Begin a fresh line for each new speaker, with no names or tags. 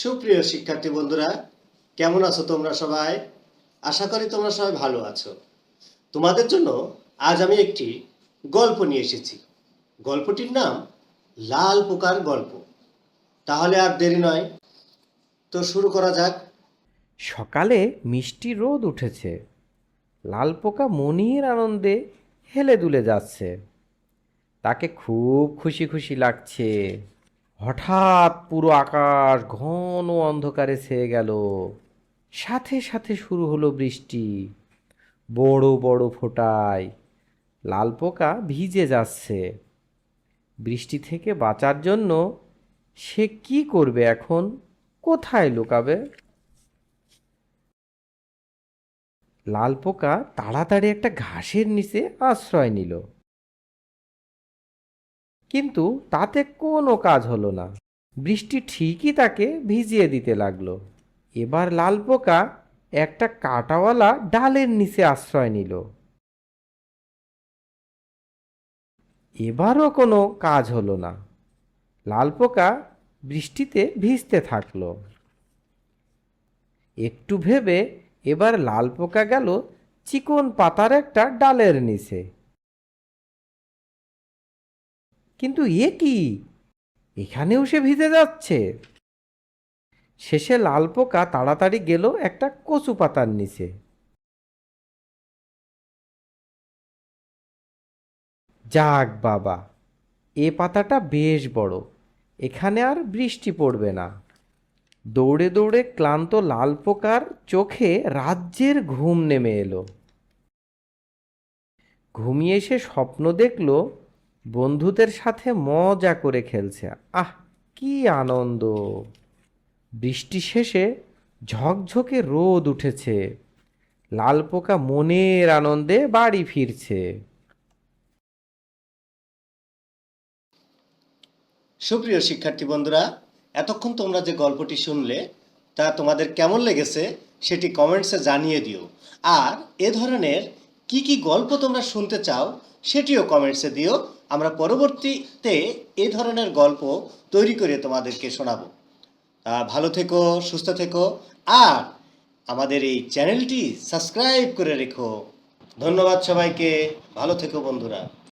সুপ্রিয় শিক্ষার্থী বন্ধুরা, কেমন আছো তোমরা সবাই? আশা করি তোমরা সবাই ভালো আছো। তোমাদের জন্য আজ আমি একটি গল্প নিয়ে এসেছি। গল্পটির নাম লাল পোকার গল্প। তাহলে আর দেরি নয়। তো শুরু করা যাক।
সকালে মিষ্টি রোদ উঠেছে। লাল পোকা মনির আনন্দে হেলে দুলে যাচ্ছে। তাকে খুব খুশি খুশি লাগছে। হঠাৎ পুরো আকাশ ঘন অন্ধকারে ছেয়ে গেল। সাথে সাথে শুরু হলো বৃষ্টি। বড় বড় ফোঁটায় লাল পোকা ভিজে যাচ্ছে। বৃষ্টি থেকে বাঁচার জন্য সে কি করবে এখন? কোথায় লুকাবে? লাল পোকা তাড়াতাড়ি একটা ঘাসের নিচে আশ্রয় নিল। কিন্তু তাতে কোনো কাজ হলো না। বৃষ্টি ঠিকই তাকে ভিজিয়ে দিতে লাগল। এবার লাল পোকা একটা কাঁটাওয়ালা ডালের নিচে আশ্রয় নিল। এবারও কোনো কাজ হলো না। লাল পোকা বৃষ্টিতে ভিজতে থাকল। একটু ভেবে এবার লাল পোকা গেল চিকন পাতার একটা ডালের নিচে। কিন্তু এ কি? এখানেও সে ভিজে যাচ্ছে। শেষে লাল পোকা তাড়াতাড়ি গেল একটা কচু পাতার নিচে। যাক বাবা, এ পাতাটা বেশ বড়, এখানে আর বৃষ্টি পড়বে না। দৌড়ে দৌড়ে ক্লান্ত লাল পোকার চোখে রাজ্যের ঘুম নেমে এলো। ঘুমিয়ে সে স্বপ্ন দেখল বন্ধুদের সাথে মজা করে খেলছে। আহ, কি আনন্দ। বৃষ্টি শেষে ঝকঝকে রোদ উঠেছে। লাল পোকা মনের আনন্দে বাড়ি ফিরছে।
সুপ্রিয় শিক্ষার্থী বন্ধুরা, এতক্ষণ তোমরা যে গল্পটি শুনলে, তা তোমাদের কেমন লেগেছে সেটি কমেন্টসে জানিয়ে দিও। আর এ ধরনের কি কি গল্প তোমরা শুনতে চাও, সেটিও কমেন্টসে দিও। আমরা পরবর্তীতে এ ধরনের গল্প তৈরি করে তোমাদেরকে শোনাবো। ভালো থেকো, সুস্থ থেকো, আর আমাদের এই চ্যানেলটি সাবস্ক্রাইব করে রেখো। ধন্যবাদ সবাইকে। ভালো থেকো বন্ধুরা।